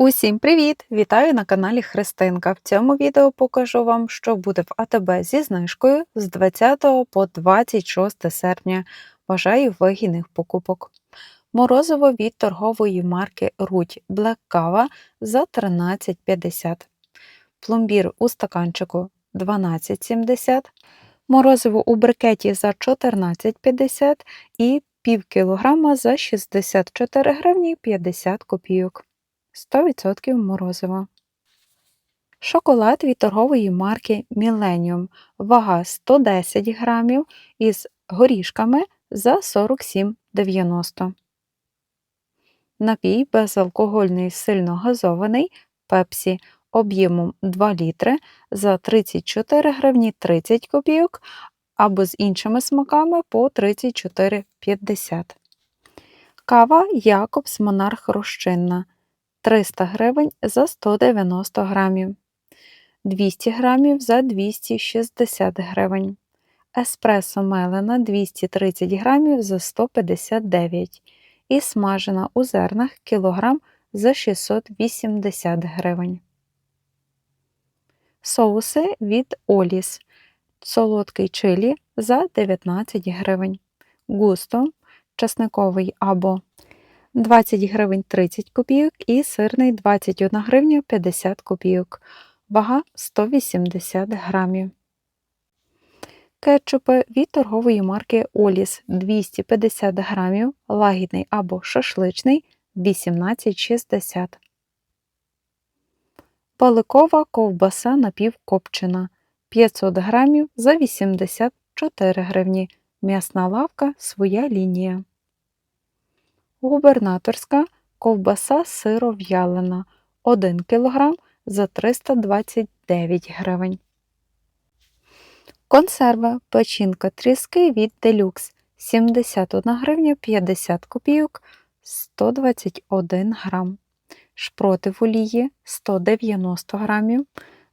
Усім привіт! Вітаю на каналі Христинка. В цьому відео покажу вам, що буде в АТБ зі знижкою з 20 по 26 серпня. Бажаю вигідних покупок. Морозиво від торгової марки Руть Black Kava за 13,50. Пломбір у стаканчику 12,70. Морозиво у брикеті за 14,50 і пів кілограма за 64 гривні 50 копійок. 100% морозива. Шоколад від торгової марки Millennium. Вага 110 грамів із горішками за 47,90. Напій безалкогольний сильно газований Пепсі об'ємом 2 літри за 34 гривні 30 копійок або з іншими смаками по 34,50. Кава Якобс Монарх розчинна 300 гривень за 190 грамів, 200 грамів за 260 гривень, еспресо мелена 230 грамів за 159 і смажена у зернах кілограм за 680 гривень. Соуси від Оліс. Солодкий чилі за 19 гривень. Густо часниковий або 20 гривень 30 копійок і сирний 21 гривня 50 копійок. Вага 180 грамів. Кетчупи від торгової марки Оліс 250 грамів, лагідний або шашличний 18,60. Паликова ковбаса напівкопчена 500 грамів за 84 гривні. М'ясна лавка своя лінія. Губернаторська ковбаса сиров'ялина 1 кг за 329 гривень. Консерва печінка тріски від Делюкс 71 гривня 50 копійок 121 грам. Шпроти в олії 190 грамів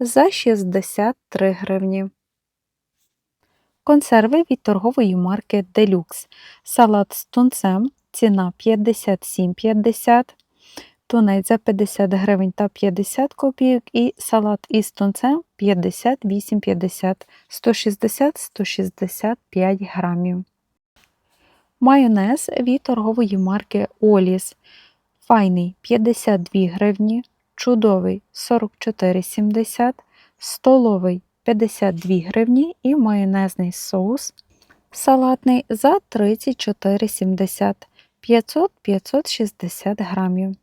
за 63 гривні. Консерви від торгової марки Делюкс. Салат з тунцем ціна 57,50, тунець за 50 гривень та 50 копійок і салат із тунцем 58,50, 160-165 грамів. Майонез від торгової марки Оліс. Файний 52 гривні, чудовий 44,70, столовий 52 гривні і майонезний соус салатний за 34,70 500-560 грамів.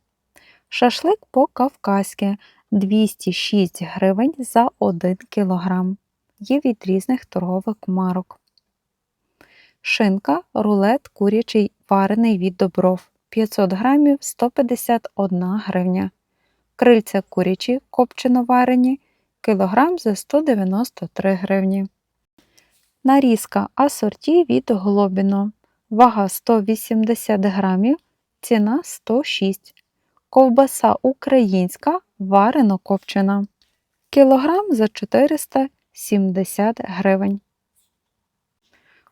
Шашлик по-кавказьки 206 гривень за 1 кг. Є від різних торгових марок. Шинка рулет курячий варений від добров 500 грамів 151 гривня. Крильця курячі копчено варені кілограм за 193 гривні. Нарізка асорті від Глобіно вага 180 грамів, ціна 106 Ковбаса українська варено копчена. Кілограм за 470 гривень.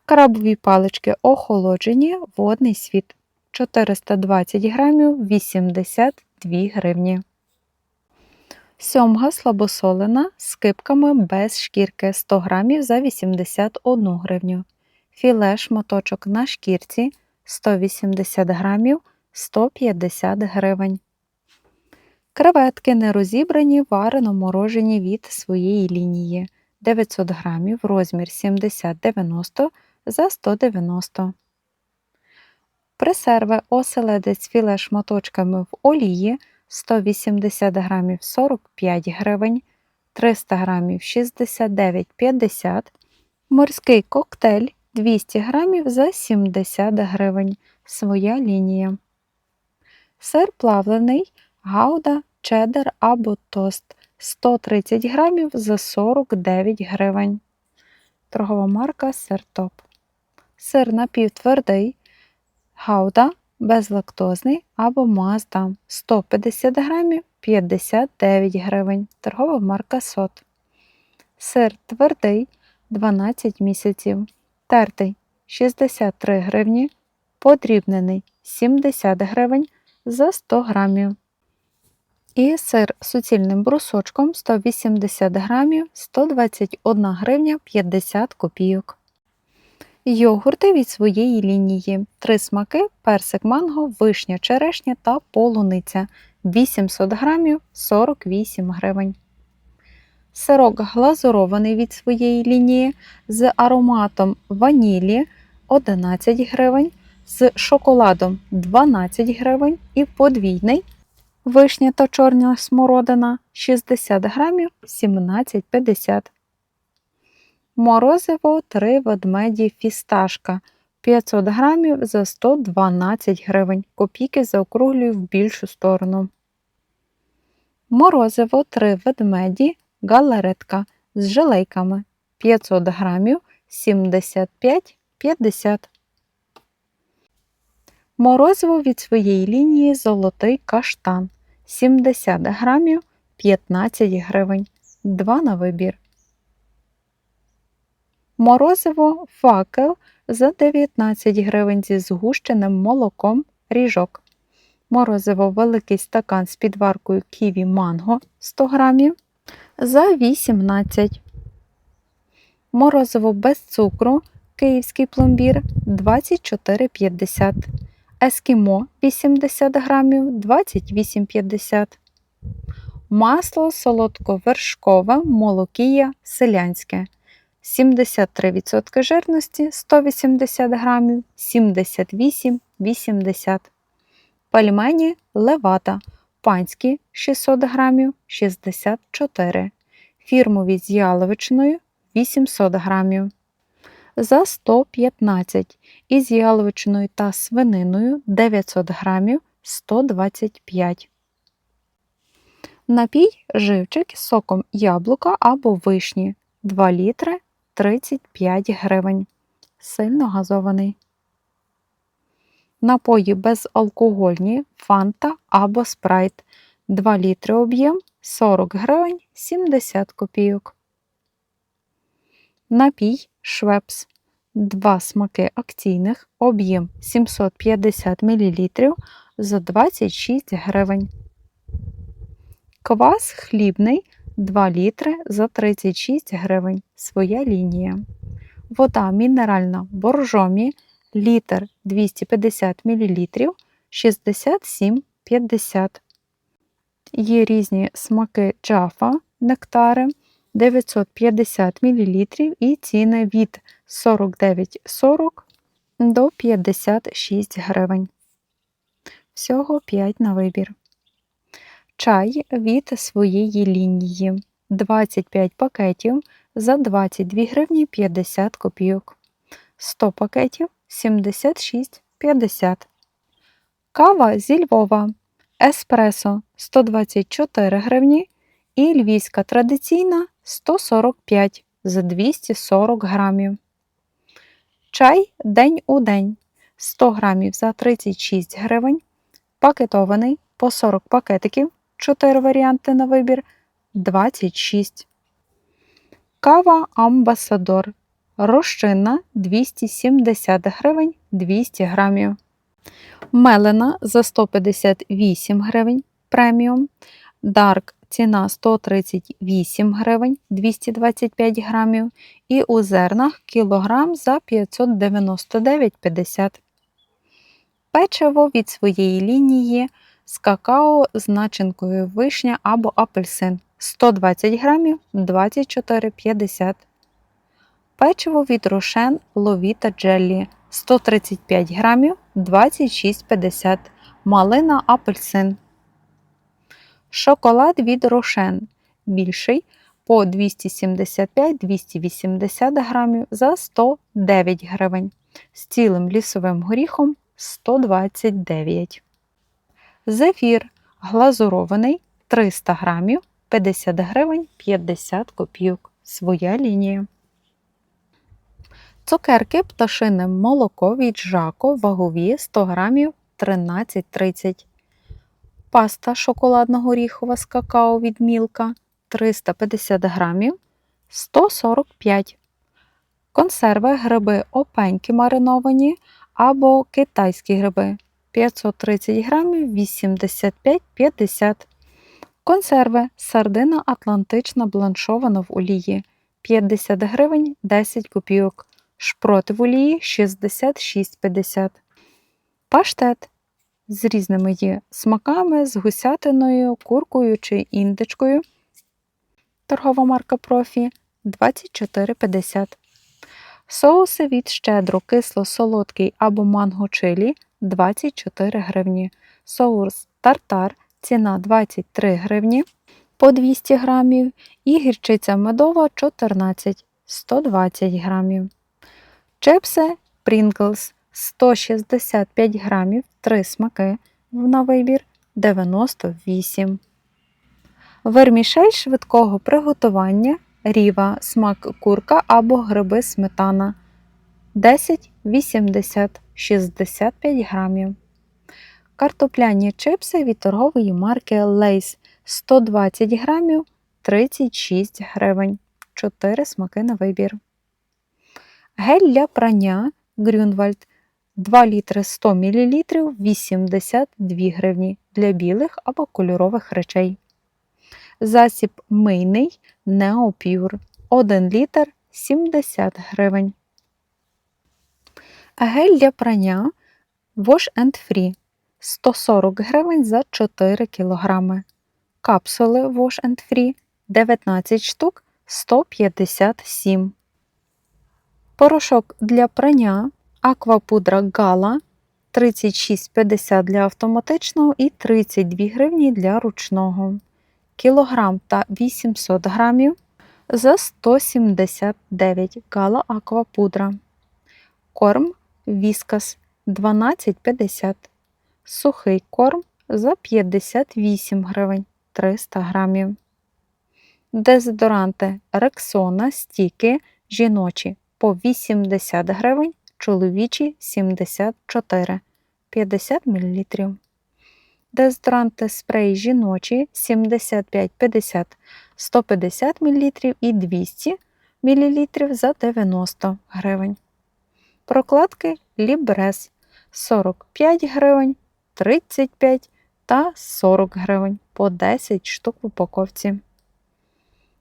Крабові палички охолоджені, водний світ 420 грамів 82 гривні. Сьомга слабосолена з кипками без шкірки 100 грамів за 81 гривню філе шматочок на шкірці 180 грамів 150 гривень. Креветки нерозібрані варено морожені від своєї лінії 900 грамів, розмір 70-90 за 190 Пресерви оселедець філе шматочками в олії 180 грамів 45 гривень, 300 грамів 69,50 Морський коктейль 200 грамів за 70 гривень. Своя лінія. Сир плавлений, гауда, чеддер або тост 130 грамів за 49 гривень. Торгова марка Сертоп. Сир напівтвердий, гауда безлактозний або мазда 150 грамів 59 гривень. Торгова марка Сот. Сир твердий 12 місяців тертий 63 гривні, подрібнений 70 гривень за 100 грамів. І сир з суцільним брусочком 180 грамів 121 гривня 50 копійок. Йогурти від своєї лінії. Три смаки, персик манго, вишня, черешня та полуниця. 800 грамів 48 гривень. Сирок глазурований від своєї лінії з ароматом ванілі 11 гривень, з шоколадом 12 гривень і подвійний вишня та чорна смородина 60 грамів 17,50 Морозиво 3 ведмеді фісташка 500 грамів за 112 гривень. Копійки заокруглюю в більшу сторону. Морозиво 3 ведмеді галеретка з желейками 500 грамів 75,50 Морозиво від своєї лінії золотий каштан 70 грамів 15 гривень. 2 на вибір. Морозиво факел за 19 гривень зі згущеним молоком ріжок. Морозиво великий стакан з підваркою ківі манго 100 грамів за 18. Морозиво без цукру київський пломбір 24,50. Ескімо 80 грамів 28,50. Масло солодковершкове молокія селянське 73% жирності 180 грамів 78,80 Пельмені левата панські 600 грамів 64 Фірмові з яловичиною 800 грамів за 115 із яловичиною та свининою 900 грамів 125 Напій живчик з соком яблука або вишні 2 літри 35 гривень. Сильно газований. Напої безалкогольні фанта або спрайт 2 літри об'єм 40 гривень 70 копійок. Напій швепс. Два смаки акційних, об'єм 750 мл за 26 гривень. Квас хлібний 2 літри за 36 гривень. Своя лінія. Вода мінеральна боржомі літр 250 мл 67,50. Є різні смаки джафа, нектари 950 мл і ціни від 49,40 до 56 гривень. Всього 5 на вибір. Чай від своєї лінії 25 пакетів за 22 гривні 50 копійок. 100 пакетів 76,50. Кава зі Львова. Еспресо 124 гривні і львівська традиційна 145 за 240 грамів. Чай день у день 100 грамів за 36 гривень. Пакетований по 40 пакетиків 4 варіанти на вибір 26. Кава Амбасадор. Розчинна 270 гривень 200 грамів. Мелена за 158 гривень преміум. Дарк ціна 138 гривень 225 грамів. І у зернах кілограм за 599,50. Печиво від своєї лінії з какао з начинкою вишня або апельсин 120 грамів 24,50 Печиво від рошен ловіта джеллі 135 грамів 26,50 Малина апельсин. Шоколад від рошен більший по 275-280 грамів за 109 гривень. З цілим лісовим горіхом 129 Зефір глазурований 300 грамів 50 гривень 50 копійок. Своя лінія. Цукерки пташине молоко від Жако вагові 100 грамів 13,30 Паста шоколадно-горіхова з какао від Мілка 350 грамів 145 Консерви гриби опеньки мариновані або китайські гриби 530 грамів 85,50 Консерви сардина атлантична бланшована в олії 50 гривень 10 копійок. Шпроти в олії 66,50. Паштет з різними є смаками, з гусятиною, куркою чи індичкою. Торгова марка профі 24,50. Соуси від щедро кисло-солодкий або манго чилі 24 гривні. Соус тартар ціна 23 гривні по 200 грамів. І гірчиця медова 14 120 грамів. Чипси Pringles 165 грамів, 3 смаки на вибір 98. Вермішель швидкого приготування ріва, смак курка або гриби сметана 10 80 65 грамів. Картопляні чипси від торгової марки Lay's 120 грамів 36 гривень. 4 смаки на вибір. Гель для прання Грюнвальд 2 літри 100 мл 82 гривні для білих або кольорових речей. Засіб мийний Neopure 1 літр 70 гривень. Гель для прання Wash and Free 140 гривень за 4 кг. Капсули Wash and Free 19 штук 157. Порошок для прання Аквапудра Гала 36,50 для автоматичного і 32 гривні для ручного. Кілограм та 800 грамів за 179 Гала Аквапудра. Корм Віскас 12,50. Сухий корм за 58 гривень 300 грамів. Дезодоранти Рексона стіки жіночі по 80 гривень, чоловічі 74 50 мл. Дезодоранти спрей жіночі 75-50 150 мл і 200 мл за 90 гривень. Прокладки Лібрес 45 гривень, 35 та 40 гривень по 10 штук в упаковці.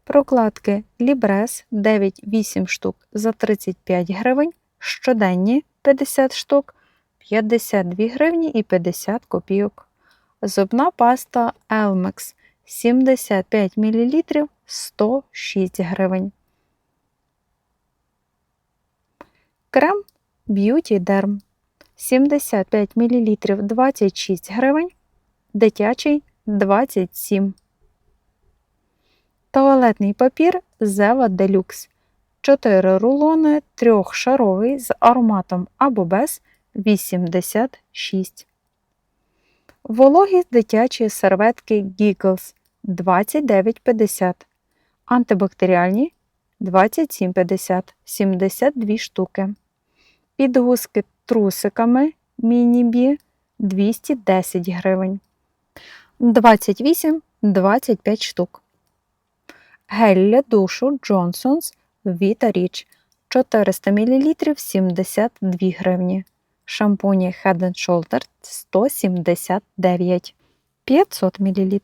Прокладки Лібрес 9-8 штук за 35 гривень, щоденні 50 штук, 52 гривні і 50 копійок. Зубна паста Elmex 75 мл 106 гривень. Крем Beauty Derm 75 мл 26 гривень, дитячий 27 Туалетний папір Zeva Deluxe 4 рулони трьохшаровий з ароматом або без 86. Вологі дитячі серветки Giggles 29,50. Антибактеріальні 27,50 72 штуки. Підгузки трусиками міні-бі 210 гривень. 28-25 штук. Гель для душу Johnson's Vita Rich 400 мл 72 гривні. Шампуні Head Shoulders 179 500 мл.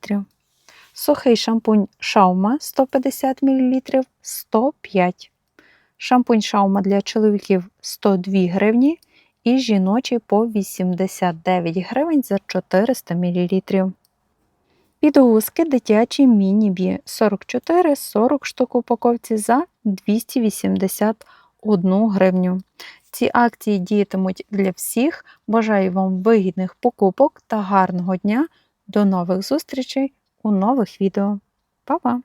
Сухий шампунь Шаума 150 мл 105 Шампунь Шаума для чоловіків 102 гривні і жіночий по 89 гривень за 400 мл. Підгузки дитячі міні-бі 44-40 штук упаковці за 281 гривню. Ці акції діятимуть для всіх. Бажаю вам вигідних покупок та гарного дня. До нових зустрічей у нових відео. Па-па!